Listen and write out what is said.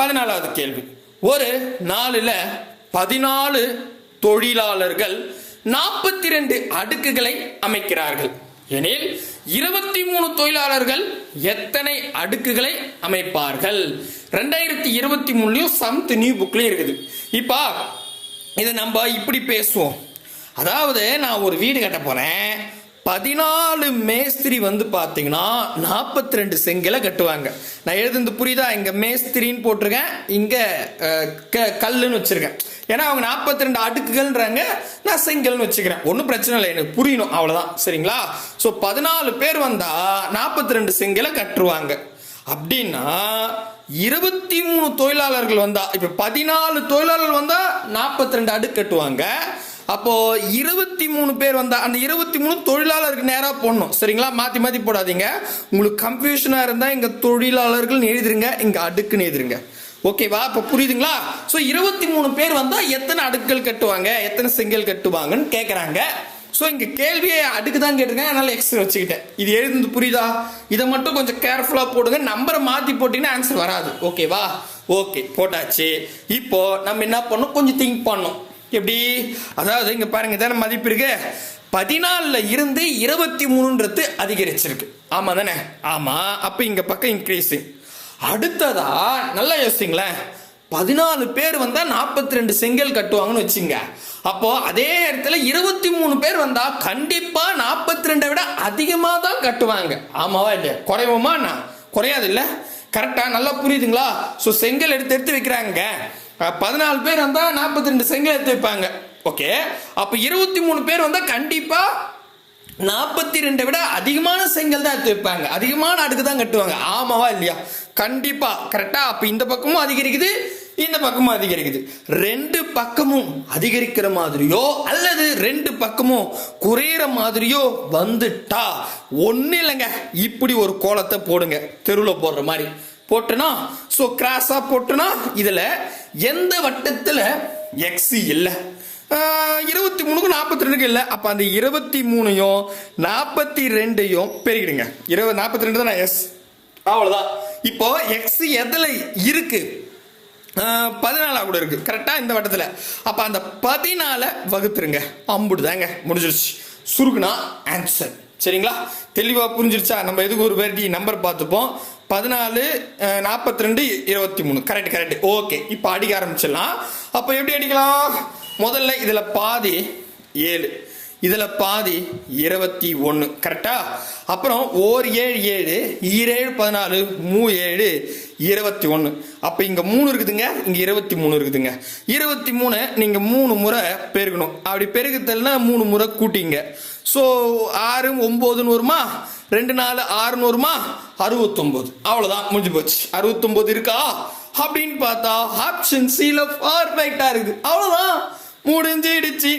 பதினாலாவது கேள்வி. ஒரு நாளில் பதினாலு தொழிலாளர்கள் நாற்பத்தி ரெண்டு அடுக்குகளை அமைக்கிறார்கள். எனில் இருபத்தி மூணு தொழிலாளர்கள் எத்தனை அடுக்குகளை அமைப்பார்கள்? ரெண்டாயிரத்தி இருபத்தி மூணுலயும் சம்த் நியூ புக்லயும் இருக்குது. இப்போ இதை நம்ம இப்படி பேசுவோம். அதாவது நான் ஒரு வீடு கட்ட போறேன். பதினாலு மேஸ்திரி வந்து பார்த்தீங்கன்னா நாற்பத்தி ரெண்டு செங்கலை கட்டுவாங்க. நான் எழுதுந்து புரியுதா? இங்கே மேஸ்திரின்னு போட்டிருக்கேன். இங்கே க- கல்லுன்னு வச்சிருக்கேன். ஏன்னா அவங்க நாற்பத்தி ரெண்டு அடுக்குகள்ன்றாங்க. நான் செங்கல்னு வச்சுக்கிறேன். ஒன்றும் பிரச்சனை இல்லை. எனக்கு புரியணும். அவ்வளோதான் சரிங்களா? ஸோ பதினாலு பேர் வந்தால் நாற்பத்தி ரெண்டு செங்கலை கட்டுருவாங்க அப்படின்னா இருபத்தி மூணு தொழிலாளர்கள் வந்தா இப்போ பதினாலு தொழிலாளர்கள் வந்தால் நாற்பத்தி ரெண்டு அடுக்கு கட்டுவாங்க. அப்போ இருபத்தி மூணு பேர் வந்தா அந்த இருபத்தி மூணு தொழிலாளருக்கு நேரா போடணும். சரிங்களா? மாத்தி மாத்தி போடாதீங்க. உங்களுக்கு கன்ஃபியூஷனா இருந்தா இங்க தொழிலாளர்கள் எழுதிருங்க இங்க அடுக்குன்னு எழுதிருங்க. ஓகேவா இப்போ புரியுதுங்களா? ஸோ இருபத்தி மூணு பேர் வந்தா எத்தனை அடுக்குகள் கட்டுவாங்க? எத்தனை செங்கல் கட்டுவாங்கன்னு கேட்குறாங்க ஸோ இங்க கேள்வியை அடுக்கு தான் கேட்டிருக்கேன் அதனால எக்ஸ்ட்ரா வச்சுக்கிட்டேன். இது எழுதுனது புரியுதா? இதை மட்டும் கொஞ்சம் கேர்ஃபுல்லாக போடுங்க. நம்பரை மாற்றி போட்டிங்கன்னா ஆன்சர் வராது. ஓகேவா ஓகே போட்டாச்சு. இப்போ நம்ம என்ன பண்ணோம் கொஞ்சம் திங்க் பண்ணோம் எப்படி? அதாவது இங்க பாருங்க தானே மதிப்பு இருக்கு. பதினாலில் இருந்து இருபத்தி மூணுன்றது அதிகரிச்சிருக்கு. ஆமா தானே? ஆமா. அப்ப இங்க பக்கம் இன்க்ரீஸிங் அடுத்ததா நல்லா யோசிங்களேன். பதினாலு பேர் வந்தா நாற்பத்தி ரெண்டு செங்கல் கட்டுவாங்கன்னு வச்சுங்க. அப்போ அதே இடத்துல இருபத்தி மூணு பேர் வந்தா கண்டிப்பா நாற்பத்தி ரெண்டை விட அதிகமாக தான் கட்டுவாங்க. ஆமாவா இல்லையா? குறைவோமா நான் குறையாது இல்ல கரெக்டா நல்லா புரியுதுங்களா? ஸோ செங்கல் எடுத்து எடுத்து வைக்கிறாங்க. பதினாலு பேர் வந்தால் நாற்பத்தி ரெண்டு செங்கல் எடுத்து வைப்பாங்க. ஓகே அப்போ இருபத்தி மூணு பேர் வந்தால் கண்டிப்பாக நாற்பத்தி ரெண்டை விட அதிகமான செங்கல் தான் எடுத்து வைப்பாங்க. அதிகமான அடுக்கு தான் கட்டுவாங்க. ஆமாவா இல்லையா? கண்டிப்பாக கரெக்டாக அப்போ இந்த பக்கமும் அதிகரிக்குது இந்த பக்கமும் அதிகரிக்குது. ரெண்டு பக்கமும் அதிகரிக்கிற மாதிரியோ அல்லது ரெண்டு பக்கமும் குறையிற மாதிரியோ வந்துட்டா ஒன்றும் இல்லைங்க இப்படி ஒரு கோலத்தை போடுங்க. தெருவில் போடுற மாதிரி. போட்டுனா ஸோ கிராஸா போட்டுனா இதுல எந்த வட்டத்துல எக்ஸி இல்லை? இருபத்தி மூணுக்கு நாற்பத்தி ரெண்டுக்கு இல்லை. அப்போ அந்த இருபத்தி மூணையும் நாற்பத்தி ரெண்டையும் பெருகிடுங்க இருபது நாற்பத்தி ரெண்டு தான்? எஸ் அவ்வளோதான் இப்போ எக்ஸ் எதில் இருக்கு? பதினாலாக கூட இருக்கு. கரெக்டாக இந்த வட்டத்தில். அப்போ அந்த பதினாலை வகுத்துருங்க. அம்புடுதாங்க முடிஞ்சிருச்சு. சுருக்குனா ஆன்சர் சரிங்களா? தெளிவாக புரிஞ்சிருச்சா? நம்ம எதுக்கு ஒரு வெரைட்டி நம்பர் பார்த்துப்போம்? பதினாலு நாற்பத்தி ரெண்டு இருபத்தி மூணு கரெக்ட் கரெக்ட் ஓகே இப்போ அடிக்க ஆரம்பிச்சிடலாம். அப்போ எப்படி அடிக்கலாம்? முதல்ல இதில் பாதி ஏழு. இதில் பாதி இருபத்தி ஒன்று கரெக்டா அப்புறம் ஓர் ஏழு ஏழு. ஈரேழு பதினாலு. மூ ஏழு இருபத்தி ஒன்று அப்போ இங்கே மூணு இருக்குதுங்க. இங்கே இருபத்தி மூணு இருக்குதுங்க. இருபத்தி மூணு நீங்கள் மூணு முறை பெருகணும். அப்படி பெருகுதல்னா மூணு முறை கூட்டிங்க. ஸோ ஆறு ஒம்போதுன்னு வருமா? ரெண்டு நாலு ஆறுன்னு வருமா? அறுபத்தொம்போது. அவ்வளோதான் முடிஞ்சு போச்சு. அறுபத்தொம்போது இருக்கா? அப்படின்னு பார்த்தா ஆப்ஷன் சில பர்ஃபெக்டாக இருக்குது. அவ்வளோதான் முடிஞ்சிடுச்சு.